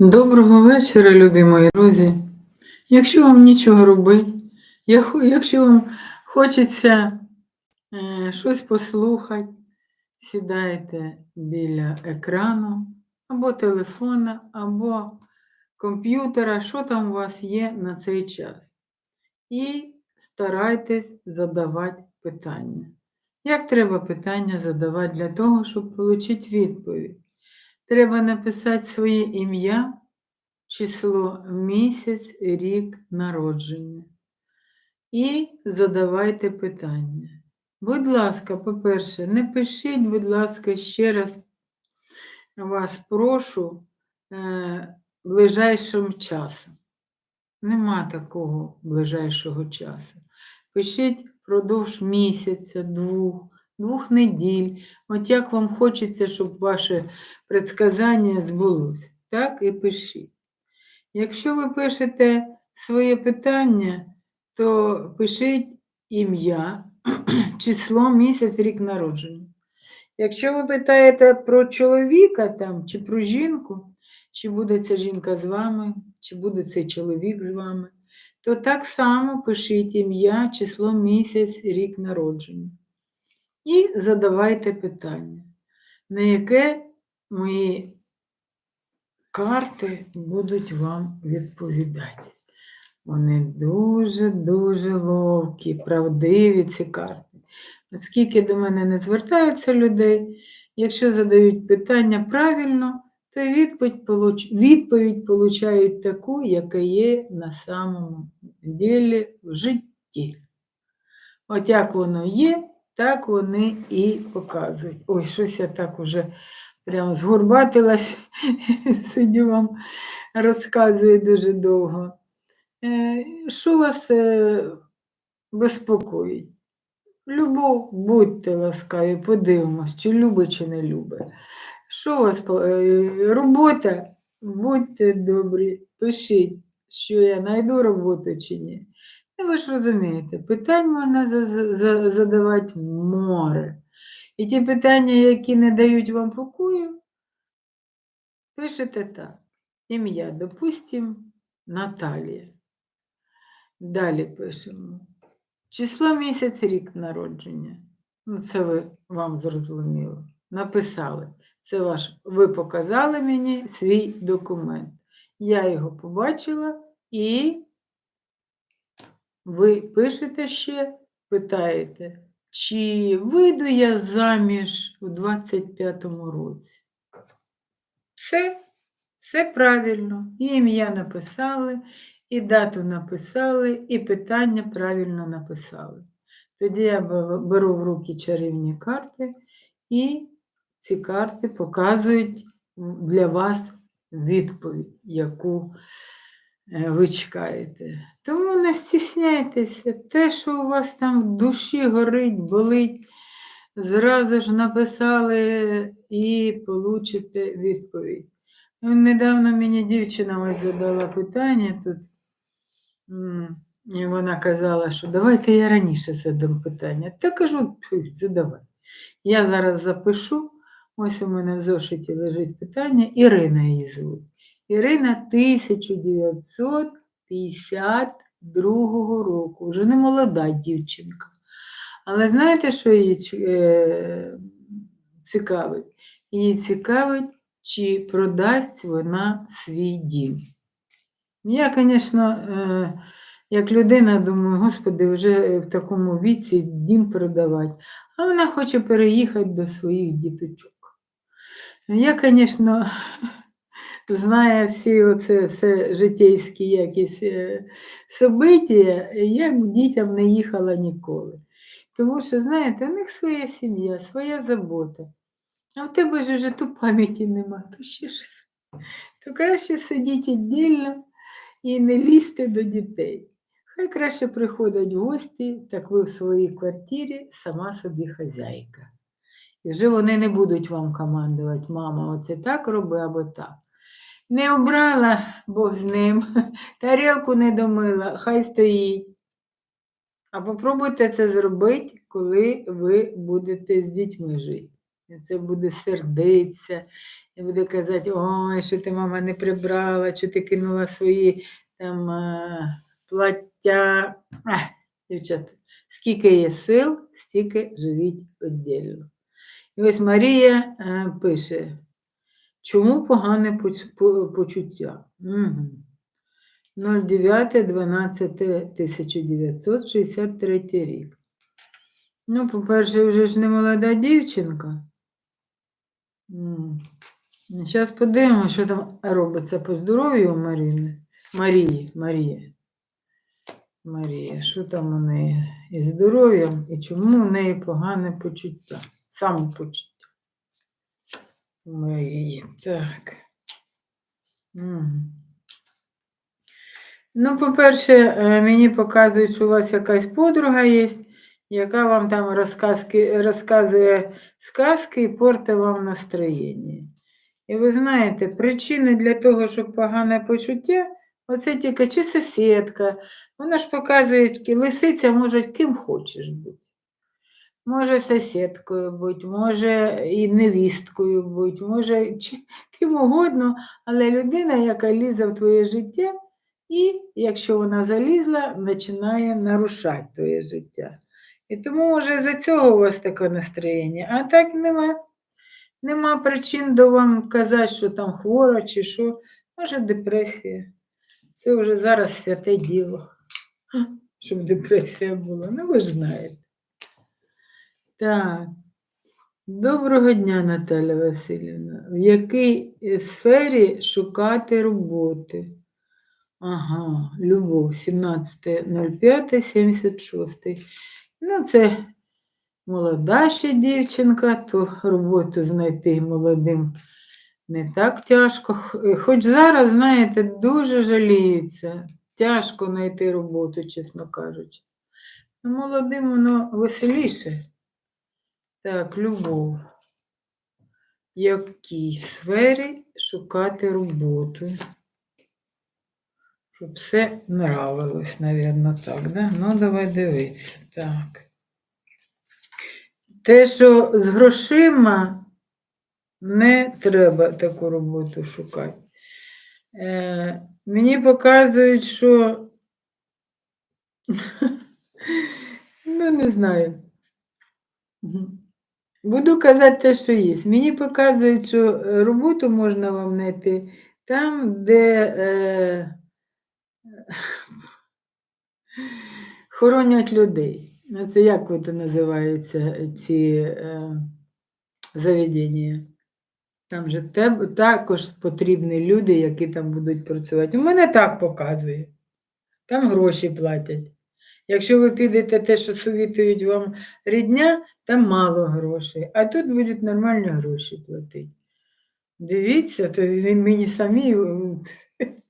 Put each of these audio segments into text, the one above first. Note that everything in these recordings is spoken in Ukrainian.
Доброго вечора, любі мої друзі. Якщо вам нічого робити, якщо вам хочеться е, щось послухати, сідайте біля екрану або телефона, або комп'ютера, що там у вас є на цей час. І старайтесь задавати питання. Як треба питання задавати для того, щоб отримати відповідь? Треба написати своє ім'я, число, місяць, рік народження. І задавайте питання. Будь ласка, по-перше, не пишіть, будь ласка, ще раз вас прошу е, ближайшим часом. Нема такого ближайшого часу. Пишіть впродовж місяця, двох, двох неділь. От як вам хочеться, щоб ваше предсказання збулося, так і пишіть. Якщо ви пишете своє питання, то пишіть ім'я, число, місяць, рік народження. Якщо ви питаєте про чоловіка там, чи про жінку, чи буде ця жінка з вами, чи буде цей чоловік з вами, то так само пишіть ім'я, число, місяць, рік народження. І задавайте питання, на яке мої карти будуть вам відповідати. Вони дуже-дуже ловкі, правдиві ці карти. Наскільки до мене не звертаються людей, якщо задають питання правильно, то відповідь, відповідь получають таку, яка є на самому ділі в житті. От як воно є, так вони і показують. Ой, щось я так уже прям згорбатилась, сидю вам розказую дуже довго. Е, Що вас е, безпокоїть? Любов, будьте ласкаві, подивимось, чи любить, чи не любить. Що вас е, робота? Будьте добрі, пишіть, що я знайду роботу чи ні. Ну, ви ж розумієте, питань можна за- за- за- задавати море. І ті питання, які не дають вам покою, пишете так. Ім'я, допустим, Наталія. Далі пишемо. Число місяць, рік народження. Ну, це ви вам зрозуміло. Написали. Це ваш. Ви показали мені свій документ. Я його побачила і ви пишете ще, питаєте, чи вийду я заміж у 25-му році? Все, все правильно. І ім'я написали, і дату написали, і питання правильно написали. Тоді я беру- в руки чарівні карти, і ці карти показують для вас відповідь, яку е, ви чекаєте. Тому не стісняйтеся, те, що у вас там в душі горить, болить, зразу ж написали і получите відповідь. Ну, Недавно мені дівчина ось задала питання тут, і вона казала, що давайте я раніше задам питання. Та кажу, «Тьфу, задавай. Я зараз запишу, ось у мене в зошиті лежить питання, Ірина її звуть. Ірина 1952 року, вже не молода дівчинка. Але знаєте, що її е, цікавить? Її цікавить, чи продасть вона свій дім. Я, звісно, е, як людина думаю, господи, вже в такому віці дім продавати, а вона хоче переїхати до своїх діточок. Я, звісно, знаю всі оце все житейські якісь е, события, я б дітям не їхала ніколи. Тому що, знаєте, у них своя сім'я, своя забота. А в тебе ж вже то пам'яті нема, то ще щось. То краще сидіть віддільно і не лізьте до дітей. Хай краще приходять гості, так ви в своїй квартирі сама собі хазяйка. І вже вони не будуть вам командувати, мама, оце так роби або так. Не обрала Бог з ним, тарілку не домила, хай стоїть. А попробуйте це зробити, коли ви будете з дітьми жити. Це буде сердитися, і буде казати, ой, що ти, мама, не прибрала, що ти кинула свої там е, плаття. Ах, дівчата, скільки є сил, стільки живіть віддільно. І ось Марія е, пише, чому погане почуття? Угу. 09.12.1963 рік. Ну, по-перше, вже ж не молода дівчинка. Зараз подивимося, що там робиться по здоров'ю у. Марії, Марії. Марія, що там у неї із здоров'ям і чому у неї погане почуття? Самопочуття. У Марії, так. Ну, по-перше, е, мені показують, що у вас якась подруга є, яка вам там розказки, розказує сказки і портить вам настроєння. І ви знаєте, причини для того, щоб погане почуття, оце тільки чи сусідка. Вона ж показує, лисиця може ким хочеш бути. Може сусідкою бути, може і невісткою бути, може ким угодно, але людина, яка лізе в твоє життя, і якщо вона залізла, починає нарушати твоє життя. І тому, може, за цього у вас таке настроєння, а так нема. Нема причин до вам казати, що там хвора чи що. Може, депресія. Це вже зараз святе діло, щоб депресія була. Ну, ви ж знаєте. Так. Доброго дня, Наталя Васильівна. В якій е, сфері шукати роботи? Ага, Любов, 17.05.76. Ну, це молода ще дівчинка, то роботу знайти молодим не так тяжко. Е, Хоч зараз, знаєте, дуже жаліються. Тяжко знайти роботу, чесно кажучи. Молодим воно веселіше. Так, любов. В якій сфері шукати роботу? Щоб все нравилось, напевно, так, да? Ну, давай дивитися. Так. Те, що з грошима не треба таку роботу шукати. Е, мені показують, що ну, не знаю. Буду казати те, що є. Мені показують, що е, роботу можна вам знайти там, де е, хоронять людей. Ну, Це як от називаються ці е, заведення? Там же також потрібні люди, які там будуть працювати. У мене так показує. Там гроші платять. Якщо ви підете те, що совітують вам рідня, там мало грошей, а тут будуть нормальні гроші платити. Дивіться, то мені самі е,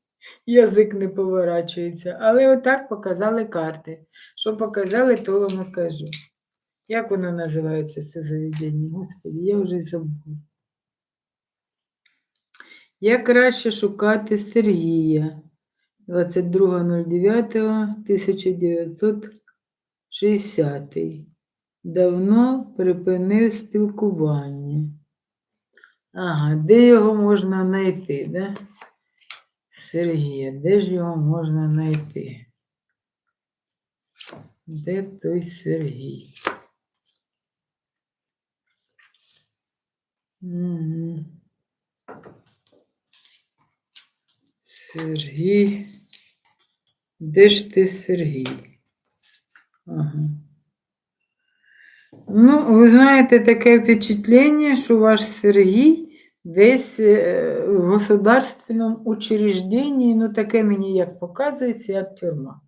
язик не поворачується. Але отак показали карти. Що показали, то вам кажу. Як воно називається це заведення? Господи, я вже й забула. Як краще шукати Сергія 22.09.1960. Давно припинив спілкування. Ага, де його можна знайти, да? Сергія, де ж його можна знайти? Де той Сергій? Угу. Сергій. Де ж ти Сергій? Ага. Ну, ви знаєте, таке впечатлення, що ваш Сергій десь е, в государственному учрежденні, ну таке мені як показується, як тюрма.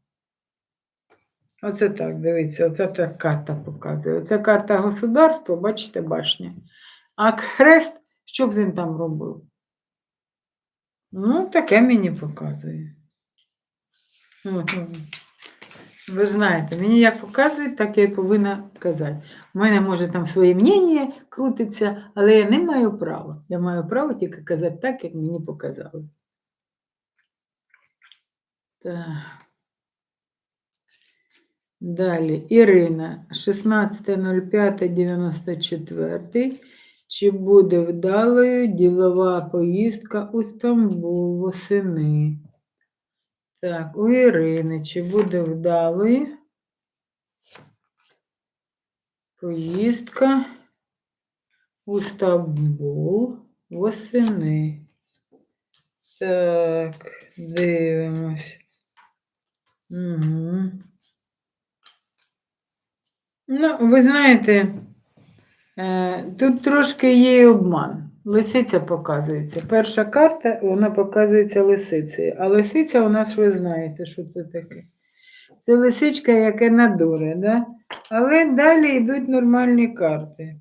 Оце так, дивіться, оце так карта показує. Оце карта государства, бачите, башня. А хрест, що б він там робив? Ну, таке мені показує. Мгм. Ви ж знаєте, мені як показують, так я і повинна казати. У мене може там своє мнення крутиться, але я не маю права. Я маю право тільки казати так, як мені показали. Так. Далі. Ірина, 16.05.94. Чи буде вдалою ділова поїздка у Стамбул восени? Так, у Ірини, чи буде вдалою поїздка у Стамбул восени? Так, дивимось. Угу. Ну, ви знаєте, е, тут трошки є обман. Лисиця показується. Перша карта, вона показується лисицею. А лисиця у нас, ви знаєте, що це таке. Це лисичка, яке надуре, да? але далі йдуть нормальні карти.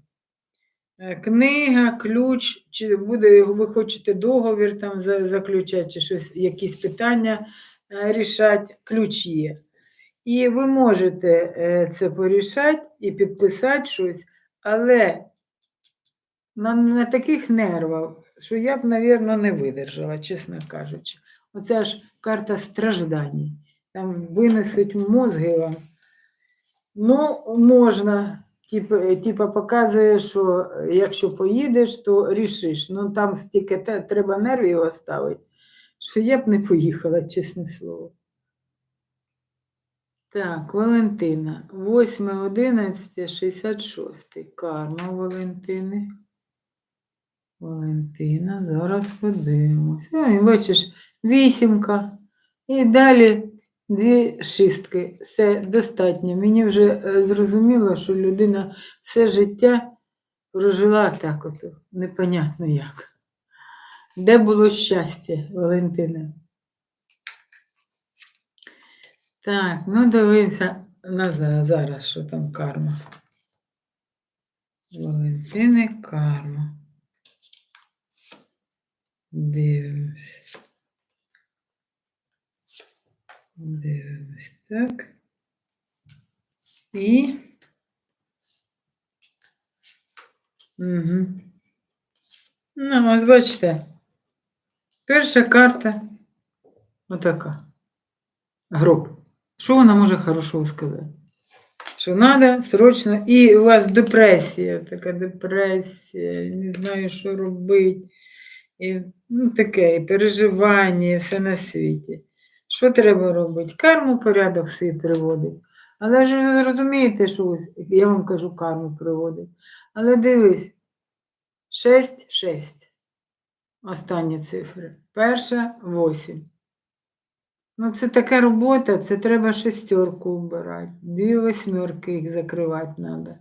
Е, Книга, ключ, чи буде, ви хочете договір там заключати, чи щось, якісь питання е, рішати, ключ є. І ви можете е, це порішати і підписати щось, але на, на таких нервах, що я б, мабуть, не видержала, чесно кажучи. Оця ж карта страждань. Там винесуть мозги вам. Ну, можна. Типа показує, що е, якщо поїдеш, то рішиш. Ну там стільки треба нервів оставити, що я б не поїхала, чесне слово. Так, Валентина, 8, 11, 66. Карма Валентини. Валентина, зараз подивимось. Ой, бачиш, вісімка. І далі дві шістки. Все достатньо. Мені вже е, зрозуміло, що людина все життя прожила так от, непонятно як. Де було щастя, Валентина? Так, ну дивимося назад зараз, що там карма. Валентини карма. Дивимось. Дивимось, так. І. Угу. Ну, ось бачите. Перша карта. Отака. Гроб. Що вона може хорошого сказати? Що треба срочно, і у вас депресія, така депресія, не знаю, що робити. І, ну, таке, і переживання, і все на світі. Що треба робити? Карму порядок свій приводить. Але ж ви зрозумієте, що ось, я вам кажу, карму приводить. Але дивись, 6, 6. Останні цифри. Перша 8. Ну, це така робота, це треба шестерку вбирати, дві восьмерки їх закривати треба.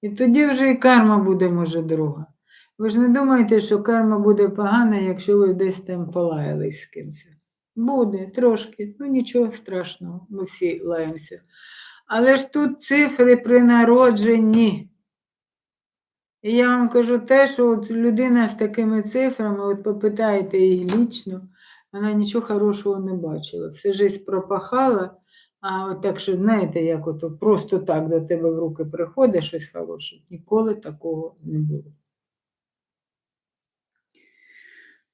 І тоді вже і карма буде, може, друга. Ви ж не думаєте, що карма буде погана, якщо ви десь там полаялись з кимось. Буде трошки, ну нічого страшного, ми всі лаємося. Але ж тут цифри при народженні. І я вам кажу те, що от людина з такими цифрами, от попитайте її лічно, вона нічого хорошого не бачила. Все життя пропахала, а от так що, знаєте, як от просто так до тебе в руки приходить щось хороше, ніколи такого не було.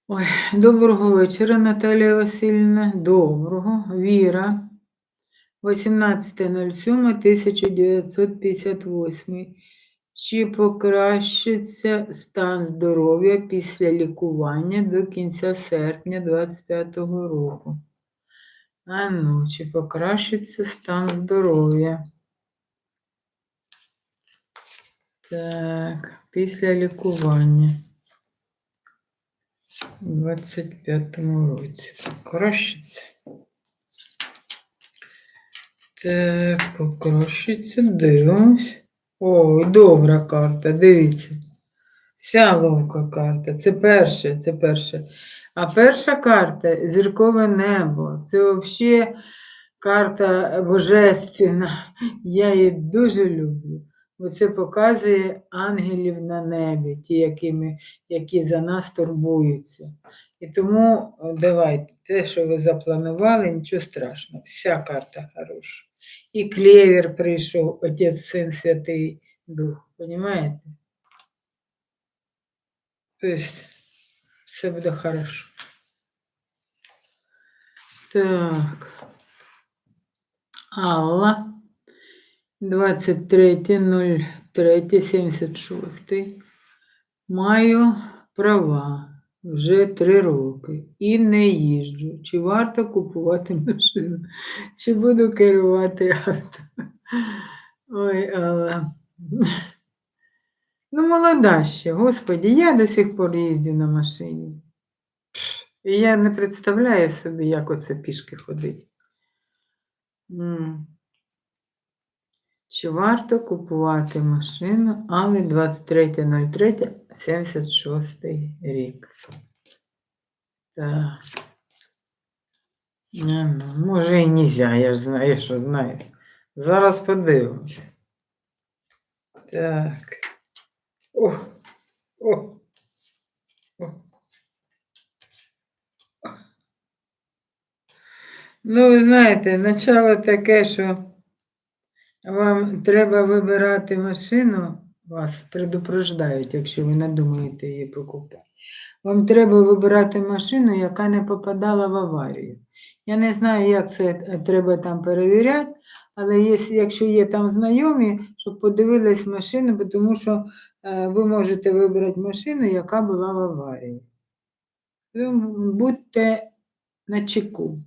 Ой, доброго вечора, Наталія Васильівна. Доброго. Віра. 18.07.1958. Чи покращиться стан здоров'я після лікування до кінця серпня 2025 року? А ну, чи покращиться стан здоров'я? Так, після лікування. У 25-му році. Покращиться. Так, покращиться, дивимось. Ой, добра карта, дивіться. Вся ловка карта. Це перше, це перше. А перша карта зіркове небо. Це взагалі карта божественна. Я її дуже люблю. Бо це показує ангелів на небі, ті, якими, які за нас турбуються. І тому давайте, те, що ви запланували, нічого страшного. Вся карта хороша. І клевер прийшов, Отець, Син, Святий Дух. Понимаєте? Тобто, все буде хорошо. Так. Алла. 23.03.76. Маю права вже три роки і не їжджу. Чи варто купувати машину? Чи буду керувати авто? Ой, Алла. Ну, молода ще, господі, я до сих пор їздю на машині. І я не представляю собі, як оце пішки ходить. Чи варто купувати машину, але 23.03.76 рік. Так. Ну, ну, може і нельзя, я ж знаю, що знаю. Зараз подивимося. Так. О, о, о. Ну, ви знаєте, начало таке, що вам треба вибирати машину, вас предупреждають, якщо ви надумаєте її покупати. Вам треба вибирати машину, яка не попадала в аварію. Я не знаю, як це треба там перевіряти, але є, якщо є там знайомі, щоб подивились машину, тому що е, ви можете вибрати машину, яка була в аварії. Будьте на чеку.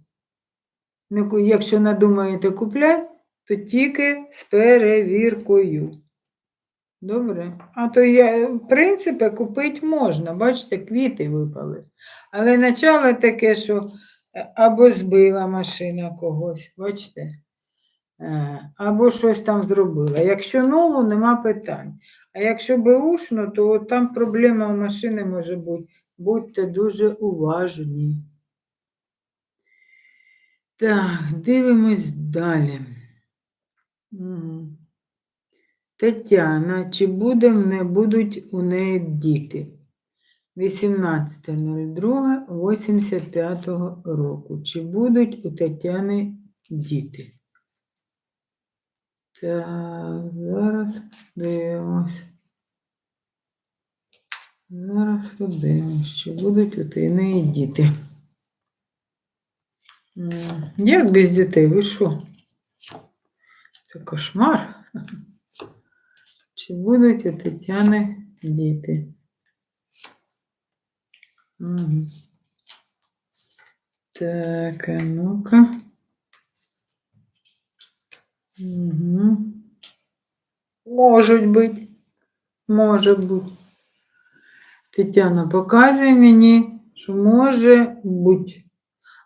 Якщо надумаєте купляти, то тільки з перевіркою. Добре? А то я, в принципі, купити можна. Бачите, квіти випали. Але начало таке, що е, або збила машина когось, бачите? Е, Або щось там зробила. Якщо нову, нема питань. А якщо беушно, то там проблема у машини може бути. Будьте дуже уважні. Так, дивимось далі. Тетяна, чи буде не будуть у неї діти? 18.02.85 року. Чи будуть у Тетяни діти? Так, зараз подивимось. Зараз подивимось, чи будуть у неї діти. Як без дітей? Ви що? Це кошмар. Чи будуть у Тетяни діти? Мгм. Так, а ну-ка. Угу. Можуть бути. Може бути. Тетяна показує мені, що може бути.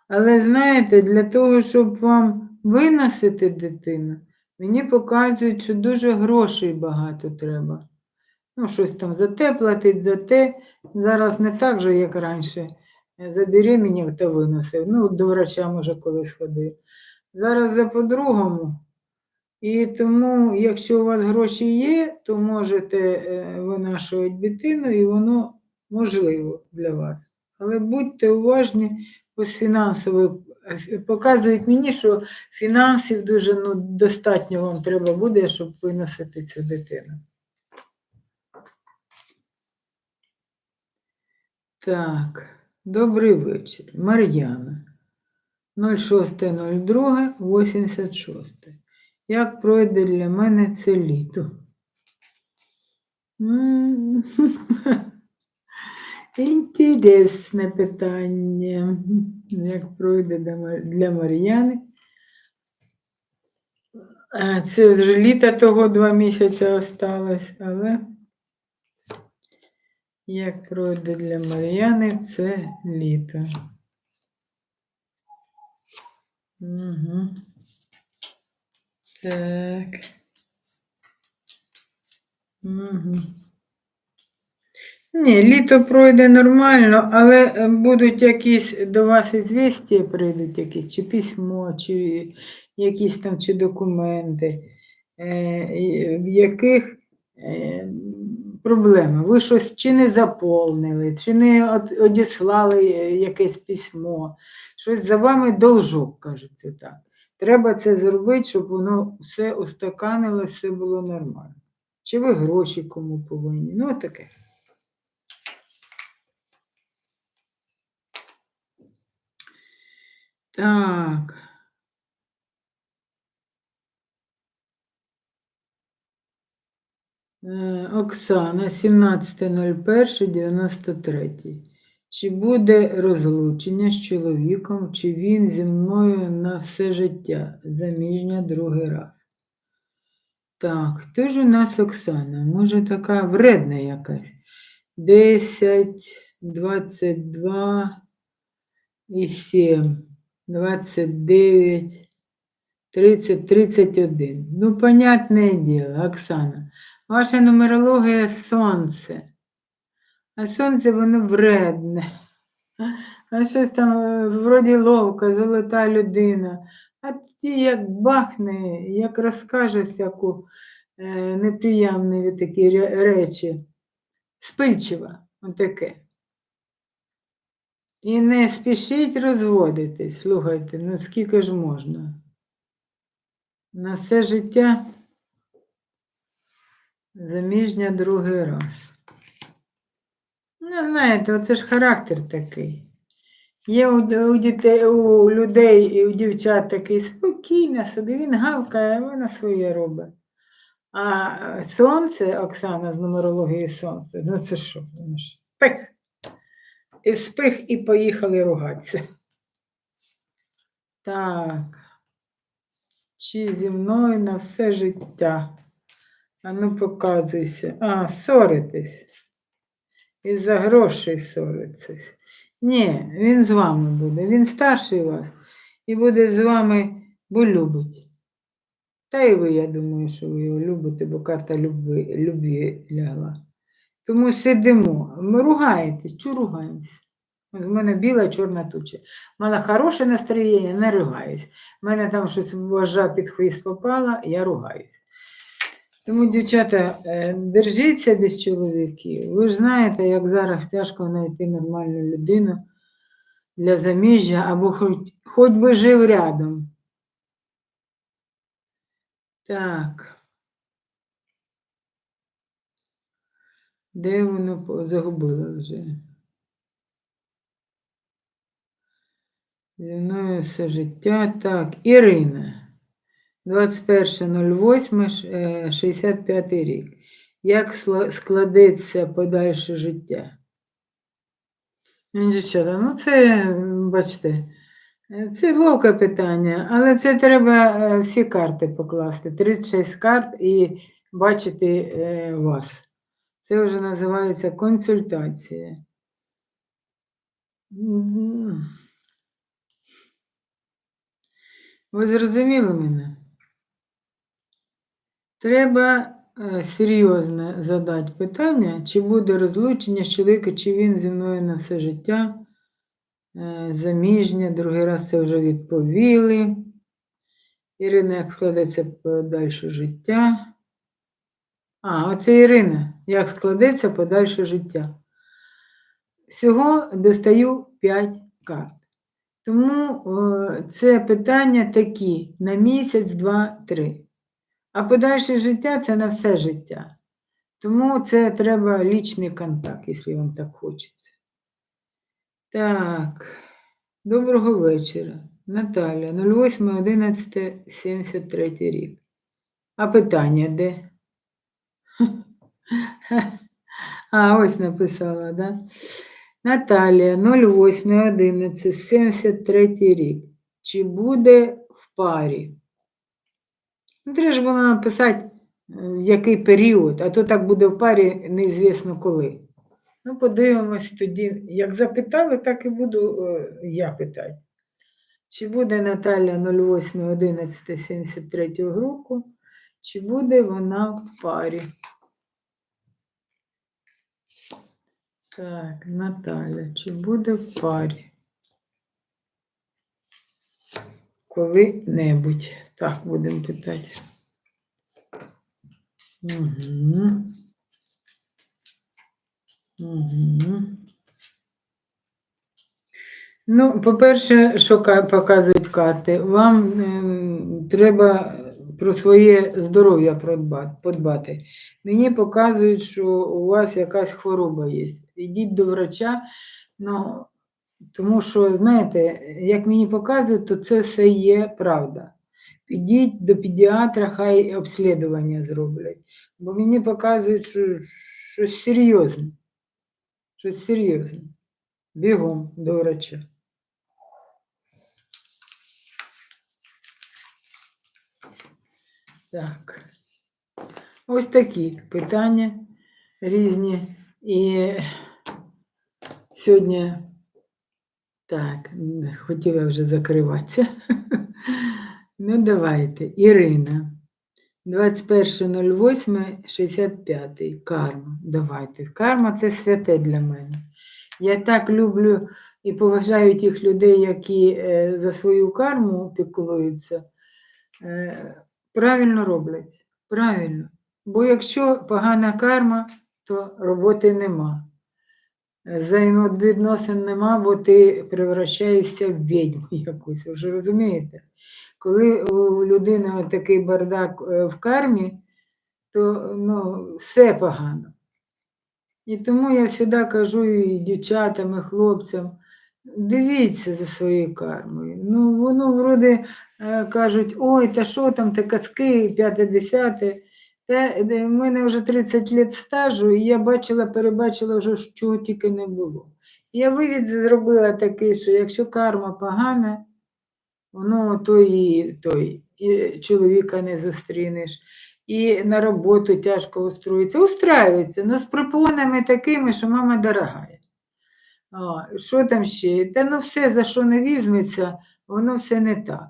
Але знаєте, для того, щоб вам виносити дитину, мені показують, що дуже грошей багато треба. Ну, щось там за те платить, за те. Зараз не так же, як раніше. Е, Забеременів та виносив. Ну, до врача, може, колись ходив. Зараз за по-другому. І тому, якщо у вас гроші є, то можете е, винашувати дитину, і воно можливо для вас. Але будьте уважні, ось фінансово е, показують мені, що фінансів дуже ну, достатньо вам треба буде, щоб виносити цю дитину. Так, добрий вечір. Мар'яна. 06.02.86. Як пройде для мене це літо? Інтересне питання. Як пройде для Мар'яни? Це вже літо того два місяці осталось, але як пройде для Мар'яни, це літо. Угу. Так. Угу. Ні, літо пройде нормально, але е, будуть якісь до вас ізвістія прийдуть якісь, чи письмо, чи якісь там чи документи, е, в яких е, проблеми. Ви щось чи не заповнили, чи не одіслали якесь письмо, щось за вами должок, кажеться так. Треба це зробити, щоб воно все устаканилось, все було нормально. Чи ви гроші кому повинні? Ну, таке. Так. Е, Оксана, 17.01.93. Чи буде розлучення з чоловіком, чи він зі мною на все життя, заміжня другий раз? Так, хто ж у нас Оксана? Може, така вредна якась? 10, 22 і 7, 29, 30, 31. Ну, понятне діло, Оксана. Ваша нумерологія сонце. А сонце воно вредне. А щось там е, вроді ловка, золота людина. А тоді як бахне, як розкаже всяку е, неприємні такі речі. Спильчива, отаке. І не спішіть розводитись, слухайте, ну скільки ж можна? На все життя заміжня другий раз. Ну, знаєте, оце ж характер такий. Є у, дітей, у людей і у дівчат такий спокійно собі, він гавкає, а вона своє робить. А сонце, Оксана з нумерології сонце, ну це що? Спих. І спих, і поїхали ругатися. Так. Чи зі мною на все життя? А ну показуйся. А, ссоритесь. Із-за грошей ссоритесь. Ні, він з вами буде. Він старший вас і буде з вами, бо любить. Та й ви, я думаю, що ви його любите, бо карта любви, любві лягла. Тому сидимо. Ми ругаєтесь, чу ругаємося? От в мене біла чорна туча. Мала хороше настроєння, не ругаюсь. У мене там щось вожа під хвіст попала, я ругаюсь. Тому, дівчата, е, держіться без чоловіків. Ви ж знаєте, як зараз тяжко знайти нормальну людину для заміжжя або хоч, хоч би жив рядом. Так. Де воно загубила вже? Зі мною все життя. Так, Ірина. 21.08.65 рік. Як складеться подальше життя? Ну, Дівчата, ну це, бачите, е, це ловке питання, але це треба е, всі карти покласти. 36 карт і бачити е, вас. Це вже називається консультація. Ви зрозуміли мене? Треба е, серйозно задати питання, чи буде розлучення з чоловіком, чи він зі мною на все життя. Е, Заміжня, другий раз це вже відповіли. Ірина, як складеться подальше життя. А, оце Ірина. Як складеться подальше життя? Всього достаю 5 карт. Тому це питання такі на місяць, два, три. А подальше життя це на все життя. Тому це треба лічний контакт, якщо вам так хочеться. Так, доброго вечора. Наталя, 08.11.73 рік. А питання де? А, ось написала, да? Наталія, 08.11.73 рік. Чи буде в парі? Ну, треба ж було написати, е, в який період, а то так буде в парі неізвісно коли. Ну, подивимось тоді. Як запитали, так і буду е, я питати. Чи буде Наталя 08.11.73 року, чи буде вона в парі? Так, Наталя, чи буде в парі? Коли-небудь. Так, будемо питати. Угу. Угу. Ну, по-перше, що показують карти, вам е, треба про своє здоров'я подбати. Мені показують, що у вас якась хвороба є. Йдіть до врача, ну, тому що, знаєте, як мені показують, то це все є правда. Підіть до педіатра, хай обслідування зроблять. бо мені показують, що щось серйозне. Щось серйозне. Бігом до врача. Так. Ось такі питання різні. І сьогодні так, хотіла вже закриватися. Ну, давайте. Ірина. 21.08.65. Карма. Давайте. Карма це святе для мене. Я так люблю і поважаю тих людей, які е, за свою карму піклуються. Е, правильно роблять. Правильно. Бо якщо погана карма, то роботи нема. Взаємовідносин нема, бо ти превращаєшся в відьму якусь. Ви розумієте? Коли у людини такий бардак е, в кармі, то ну, все погано. І тому я завжди кажу і дівчатам, і хлопцям, дивіться за своєю кармою. Ну, воно вроде е, кажуть, ой, та що там, та казки, п'яте, десяте. Та в мене вже 30 років стажу, і я бачила, перебачила вже, чого тільки не було. Я вивід зробила такий, що якщо карма погана, воно то і, той, і чоловіка не зустрінеш, і на роботу тяжко устроїться. Устраюється, але з пропонами такими, що мама дорогая. А, що там ще? Та ну все, за що не візьметься, воно все не так.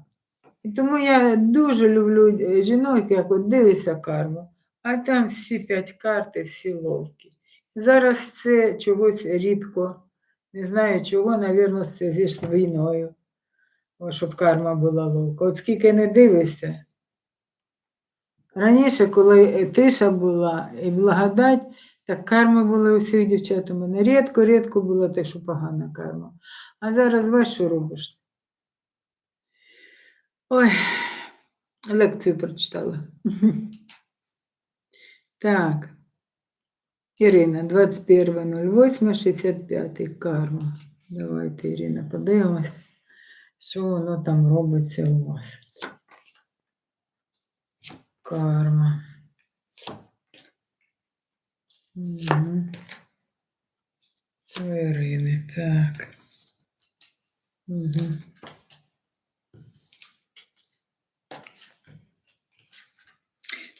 І тому я дуже люблю е, жінок, як от дивишся карму, а там всі п'ять карт і всі ловкі. Зараз це чогось рідко, не знаю чого, навірно, це зі війною, о, щоб карма була ловка. От скільки не дивишся. Раніше, коли тиша була і благодать, так карма була у всіх дівчат у мене. Рідко-рідко було те, що погана карма. А зараз бачиш, що робиш. Ой, лекцію прочитала. Так. Ірина, 21.08.65. Карма. Давайте, Ірина, подивимось, що воно там робиться у вас. Карма. Угу. У Ірини, так. Угу.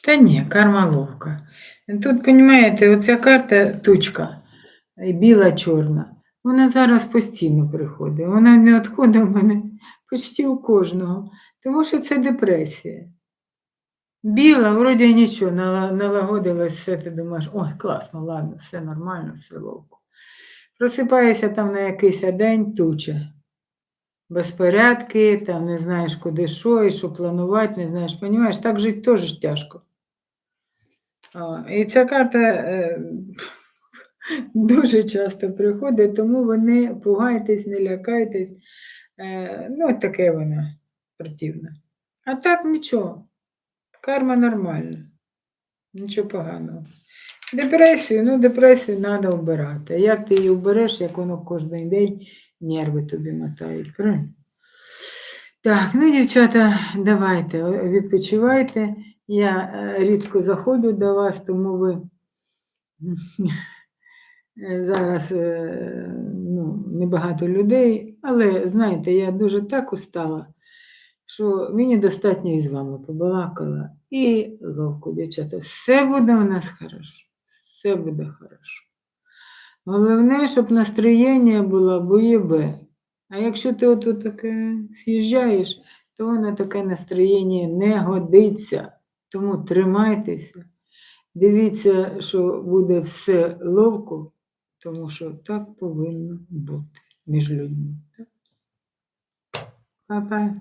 Та ні, карма ловка. Тут, розумієте, оця карта тучка, біла чорна. Вона зараз постійно приходить. Вона не відходить в мене почти у кожного, тому що це депресія. Біла, вроді нічого, нала- налагодилось все, ти думаєш, ой, класно, ладно, все нормально, все ловко. Просипаєшся там на якийсь день туча. Безпорядки, там не знаєш, куди що, і що планувати, не знаєш, понімаєш, так жити теж тяжко. І ця карта е, дуже часто приходить, тому ви не пугайтесь, не лякайтесь. Е, ну, таке вона противна. А так нічого. Карма нормальна. Нічого поганого. Депресію, ну, депресію треба вбирати. А Як ти її вбереш, як воно кожен день нерви тобі мотають, правильно? Так, ну, дівчата, давайте, відпочивайте. Я е, рідко заходжу до вас, тому ви е, зараз е, ну, небагато людей, але знаєте, я дуже так устала, що мені достатньо і з вами побалакала. І ловко, дівчата, все буде у нас хорошо. Все буде хорошо. Головне, щоб настроєння було бойове. А якщо ти отут таке з'їжджаєш, то воно таке настроєння не годиться. Тому тримайтеся, дивіться, що буде все ловко, тому що так повинно бути між людьми. Па-па.